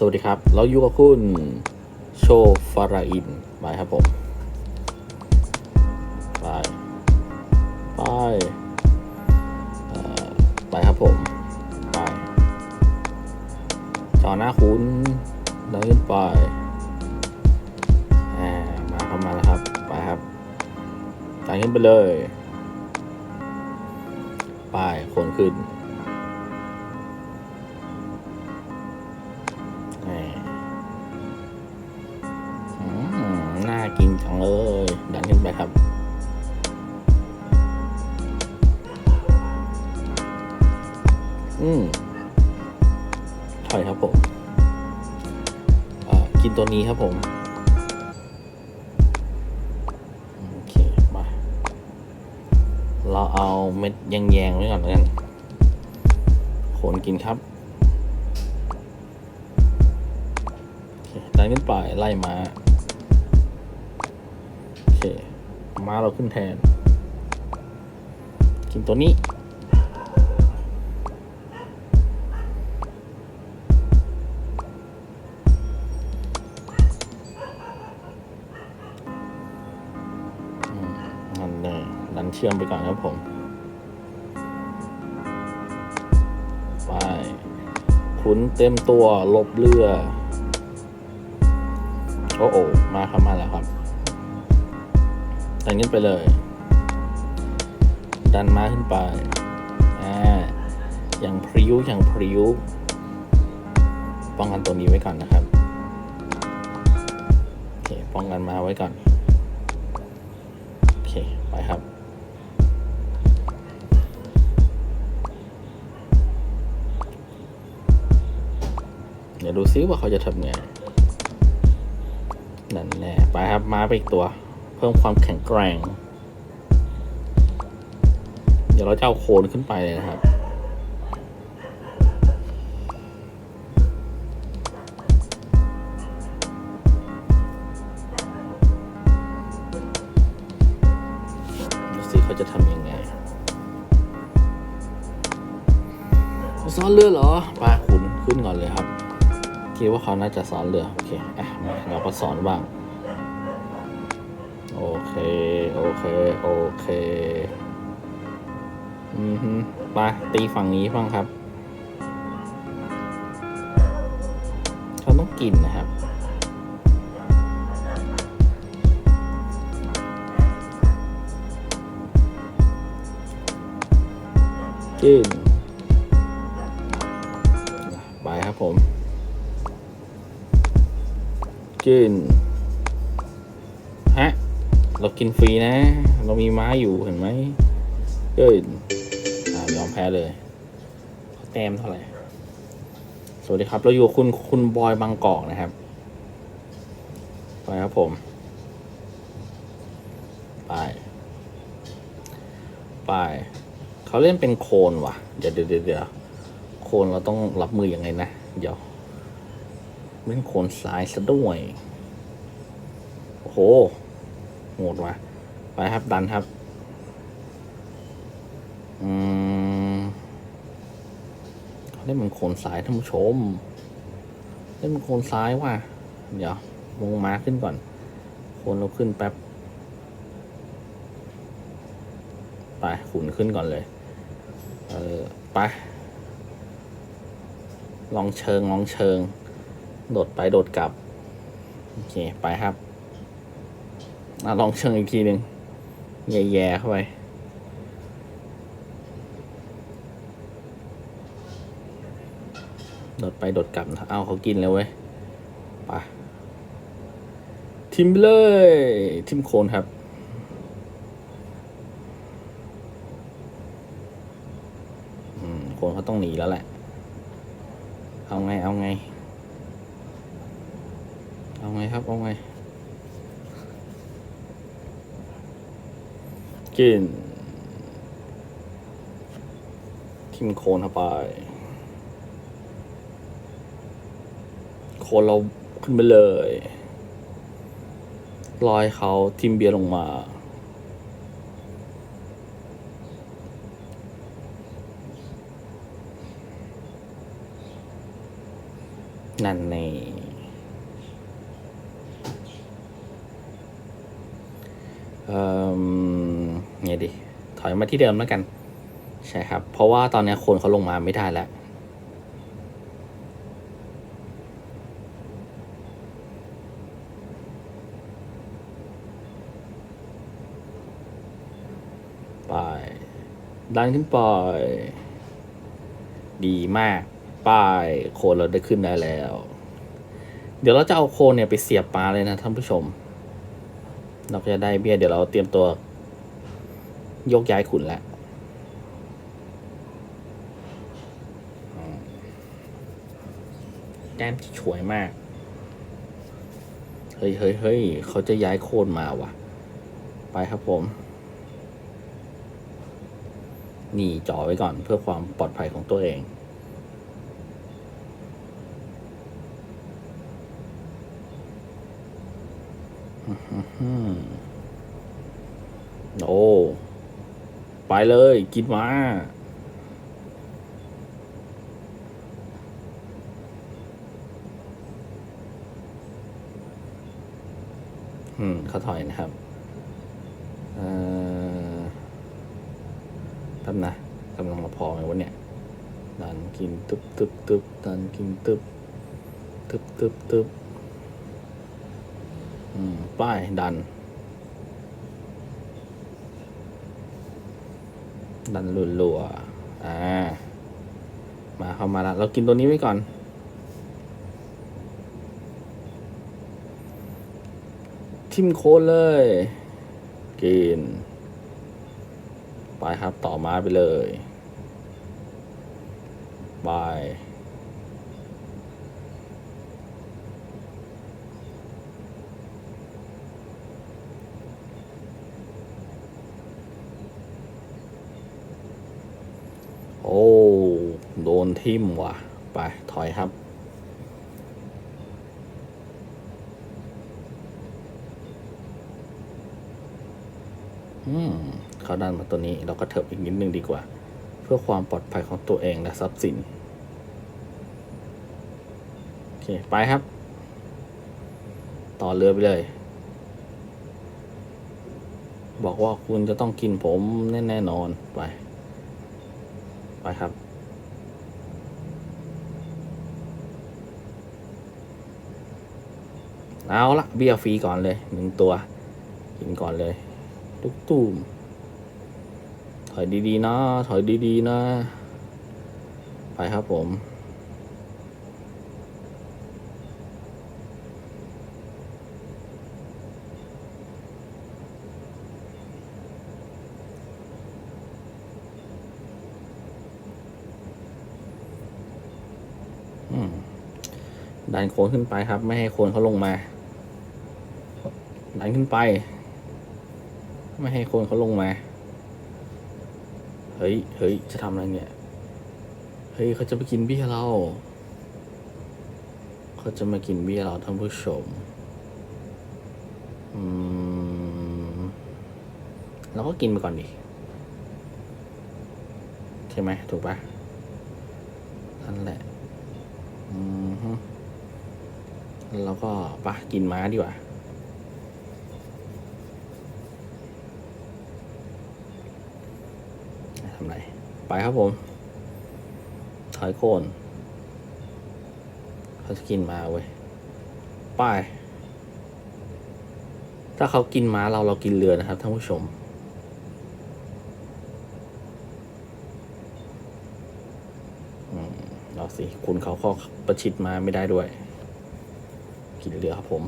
สวัสดีครับ เราอยู่กับคุณโชฟาราอินไปครับผม ไป ไปไปครับผม ไป จอหน้าคุณเดินขึ้นไปมาเข้ามาแล้วครับ ไปครับดันขึ้นไปเลย ไป คนขึ้น อืมถอยครับผมกินตัวนี้ครับผม โอเค มา เราเอาเม็ดแยงๆไว้ก่อนแล้วกันขนกินครับโอเคดันขึ้นไปไล่มาโอเค ม้าเราขึ้นแทน กินตัวนี้ เชื่อมไปก่อนครับผม ไป ขุนเต็มตัวลบเรือ โอ้โอมาครับมาแล้วครับดันขึ้นไปเลย ดันมาขึ้นไป อ่า อย่างพริ้วอย่างพริ้ว ป้องกันตัวนี้ไว้ก่อนนะครับโอเคป้องกันมาไว้ก่อน โอเค ไปครับ เดี๋ยวดูซิว่าเขาจะทำไงนั่นแน่ไปครับม้าไปอีกตัว เพิ่มความแข็งแกร่ง เดี๋ยวเราจะเอาโคนขึ้นไปเลยนะครับดูสิเขาจะทำยังไงซ้อนเรือเหรอไปขุนขึ้นก่อนเลยครับ คิดว่าเขาน่าจะสอนเรือโอเคอะมาเราก็สอนบ้าง โอเค โอเค โอเค อือฮึไปตีฝั่งนี้บ้างครับ เขาต้องกินนะครับกินไปครับผม กิน ฮะ เรากินฟรีนะ เรามีม้าอยู่เห็นไหมเกินอ่ายอมแพ้เลยแต้มเท่าไหร่ สวัสดีครับ เราอยู่คุณคุณบอยบางกอกนะครับ ไปครับผม ไป ไป เขาเล่นเป็นโคนว่ะ เดี๋ยวเดี๋ยวเดี๋ยวเดี๋ยวโคนเราต้องรับมืออยังไงนะ เดี๋ยว เล่นโคนซ้ายซะด้วย โอ้โหโหดว่ะไปครับดันครับ อืมเล่นเป็นโคนซ้ายท่านผู้ชม เล่นเป็นโคนซ้ายว่ะ เดี๋ยวลงมาขึ้นก่อนโคนเราขึ้นแป๊บ ไปขุนขึ้นก่อนเลย เออไปลองเชิงลองเชิง โดดไปโดดกลับ โอเค ไปครับอลองเชิงอีกทีหนึ่งแย่ๆเข้าไปโดดไปโดดกลับ เอาเขากินแล้วเว้ยไปทิมไปเลย ทิมโคนครับอืมโคนเขาต้องหนีแล้วแหละ เอาไง เอาไง เอาไงครับ เอาไง กิน ทิมโคนเข้าไป โคนเราขึ้นไปเลยลอยเขาทิมเบียร์ลงมา นั่นใน เอ่อไงดิถอยมาที่เดิมแล้วกัน ใช่ครับ เพราะว่าตอนนี้คนเขาลงมาไม่ได้แล้วไปดันขึ้นไป ดีมาก ป้ายโคนเราได้ขึ้นได้แล้ว เดี๋ยวเราจะเอาโคนเนี่ยไปเสียบปลาเลยนะท่านผู้ชม เราก็จะได้เบี้ยเดี๋ยวเราเตรียมตัว ยกย้ายขุนแล้วอืมแต้มที่ช่วยมาก เฮ้ยเฮ้ยเฮ้ยเขาจะย้ายโคนมาว่ะ ไปครับผม นี่จ่อไว้ก่อนเพื่อความปลอดภัยของตัวเอง โอ้ ไปเลย กินมา อืมเขาถอยนะครับเอ่อแป๊บนะกำลังมาพอไหมวะเนี่ยดันกินตึบตึบตึบดันกินตึบตึบตึบตึบ ป้ายดัน ดันรัวๆอ่า มาเข้ามาแล้ว เรากินตัวนี้ไว้ก่อน ทิมโคนเลย กิน ไปครับต่อมาไปเลย บาย โอ้ โดนทิ่มว่ะ ไป ถอยครับ อืมเขาดันมาตัวนี้ เราก็เถิบอีกนิดนึงดีกว่า เพื่อความปลอดภัยของตัวเองและทรัพย์สิน โอเค ไปครับ ต่อเรือไปเลย บอกว่าคุณจะต้องกินผมแน่แน่นอนไป ไปครับ เอาละเบี้ยฟรีก่อนเลยหนึ่งตัว กินก่อนเลยทุกตูมถอยดีๆนะ ถอยดีๆนะ ไปครับผม ดันโคนขึ้นไปครับ ไม่ให้โคนเขาลงมาดันขึ้นไป ไม่ให้โคนเขาลงมา เฮ้ยเฮ้ยจะทำอะไรเนี่ย เฮ้ยเขาจะไปกินเบี้ยเราเขาจะมากินเบี้ยเราท่านผู้ชมอืมเราก็กินไปก่อนดิใช่ไหมถูกปะนั่นแหละอืม ฮึแล้วก็ปะกินม้าดีกว่า ทำไร ไปครับผม ถอยโคนเขาจะกินมาเว้ย ไป ถ้าเขากินม้าเราเรากินเรือนะครับท่านผู้ชมอืมเราสิ คุณเขาก็ประชิดมาไม่ได้ด้วย กินเรือครับผม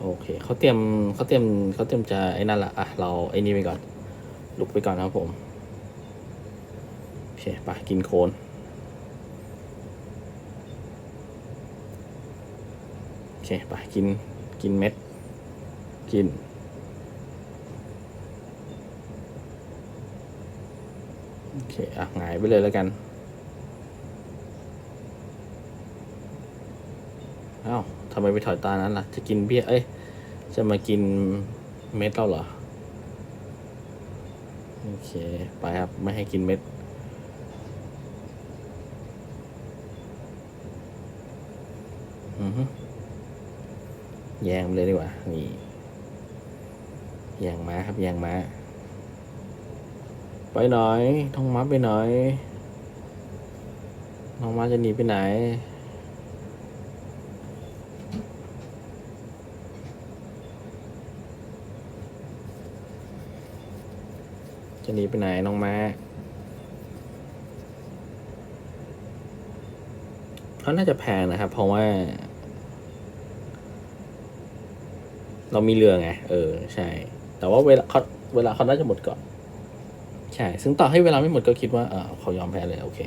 โอเคเขาเตรียมเขาเตรียมเขาเตรียมจะไอ้นั่นละอะเราไอ้นี่ไปก่อน ลุกไปก่อนครับผมโอเคไปกินโคนโอเคไปกินกินเม็ด กินโอเค อะ หงายไปเลยแล้วกัน อ้าวทำไมไปถอยตานั้นล่ะ จะกินเบี้ย เอ้ย จะมากินเม็ดเราเหรอ โอเค ไปครับ ไม่ให้กินเม็ด อืแยงเลยดีกว่า นี่แยงม้าครับแยงม้า ไปหน่อยท้องม้าไปหน่อยน้องม้าจะหนีไปไหน จะหนีไปไหนน้องแม้เขาน่าจะแพงนะครับ เพราะว่า เรามีเรือไง เออ ใช่ แต่ว่าเวลาเขาเวลาเขาน่าจะหมดก่อน ใช่ ซึ่งต่อให้เวลาไม่หมดก็คิดว่า เออเขายอมแพ้เลย โอเค